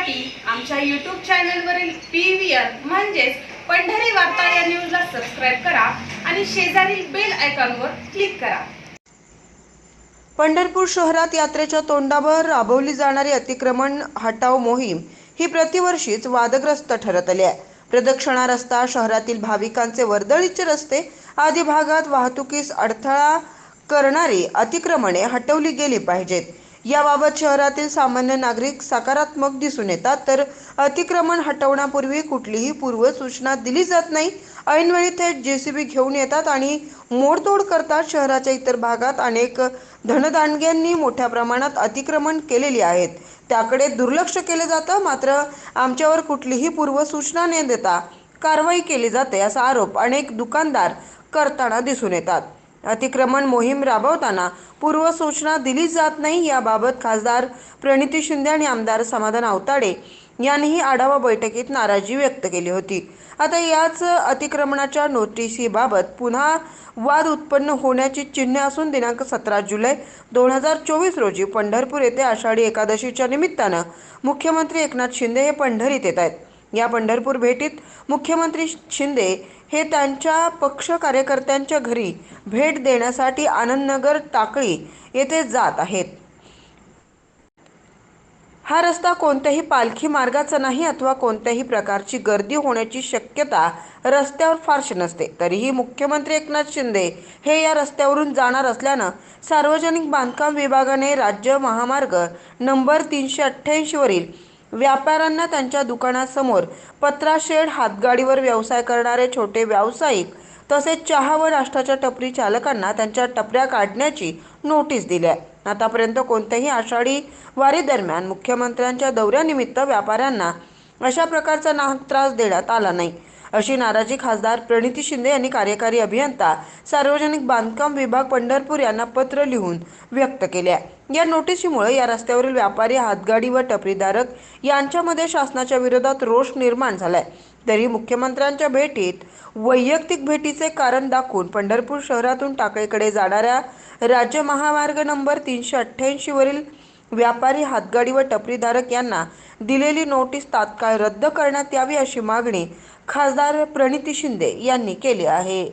पाहण्यासाठी आमच्या यूट्यूब चॅनलवरील पी व्ही आर म्हणजेच पंढरी वार्ता या न्यूजला सबस्क्राईब करा आणि शेजारील बेल आयकॉनवर क्लिक करा. पंढरपूर शहरात यात्रेच्या तोंडावर राबवली जाणारी अतिक्रमण हटाव मोहीम ही प्रतिवर्षीच वादग्रस्त ठरत आली आहे. प्रदक्षिणा रस्ता शहरातील भाविकांचे वर्दळीचे रस्ते आदी भागात वाहतुकीस अडथळा करणारी अतिक्रमणे हटवली गेली पाहिजेत. याबाबत शहरातील सामान्य नागरिक सकारात्मक दिसून येतात तर अतिक्रमण हटवण्यापूर्वी कुठलीही पूर्वसूचना दिली जात नाही. ऐनवेळी थेट जेसीबी घेऊन येतात आणि मोडतोड करतात शहराच्या इतर भागात. अनेक धनदांडग्यांनी मोठ्या प्रमाणात अतिक्रमण केलेली आहेत. त्याकडे दुर्लक्ष केले जातं मात्र आमच्यावर कुठलीही पूर्वसूचना न देता कारवाई केली जाते असा आरोप अनेक दुकानदार करताना दिसून येतात. अतिक्रमण मोहीम राबवताना पूर्वसूचना दिली जात नाही. याबाबत खासदार प्रणिती शिंदे आणि आमदार समाधान आवताडे यांनीही आढावा बैठकीत नाराजी व्यक्त केली होती. आता याच अतिक्रमणाच्या नोटिसीबाबत पुन्हा वाद उत्पन्न होण्याची चिन्हे असून दिनांक सतरा जुलै दोन हजार चोवीस रोजी पंढरपूर येथे आषाढी एकादशीच्या निमित्तानं मुख्यमंत्री एकनाथ शिंदे हे पंढरीत येत आहेत. या पंढरपूर भेटीत मुख्यमंत्री शिंदे हे त्यांच्या पक्ष कार्यकर्त्यांच्या घरी भेट देण्यासाठी आनंदनगर टाकळी येथे जात आहेत. हा रस्ता कोणत्याही पालखी मार्गाचा नाही अथवा कोणत्याही प्रकारची गर्दी होण्याची शक्यता रस्त्यावर फारशी नसते. तरीही मुख्यमंत्री एकनाथ शिंदे हे या रस्त्यावरून जाणार असल्यानं सार्वजनिक बांधकाम विभागाने राज्य महामार्ग नंबर तीनशे अठ्ठ्याऐंशीवरील व्यापाऱ्यांना त्यांच्या दुकानासमोर पत्राशेड हातगाडीवर व्यवसाय करणारे छोटे व्यावसायिक तसेच चहा व नाश्ताच्या टपरी चालकांना त्यांच्या टपऱ्या काढण्याची नोटीस दिली आहे आतापर्यंत कोणत्याही आषाढी वारी दरम्यान मुख्यमंत्र्यांच्या दौऱ्यानिमित्त व्यापाऱ्यांना अशा प्रकारचा ना त्रास देण्यात आला नाही. अशी नाराजी खासदार प्रणिती शिंदे यांनी कार्यकारी अभियंता सार्वजनिक बांधकाम विभाग पंढरपूर यांना पत्र लिहून व्यक्त केले आहे या नोटीसीमुळे या रस्त्यावरील व्यापारी हातगाडी व टपरीधारक यांच्यामध्ये शासनाच्या विरोधात रोष निर्माण झालाय. तरी मुख्यमंत्र्यांच्या भेटीत वैयक्तिक भेटीचे कारण दाखवून पंढरपूर शहरातून टाकळीकडे जाणाऱ्या राज्य महामार्ग नंबर तीनशे अठ्ठ्याऐंशीवरील व्यापारी हातगाडी व टपरीधारक यांना दिलेली नोटीस तात्काळ रद्द करण्यात यावी अशी मागणी खासदार प्रणिती शिंदे यांनी केली आहे.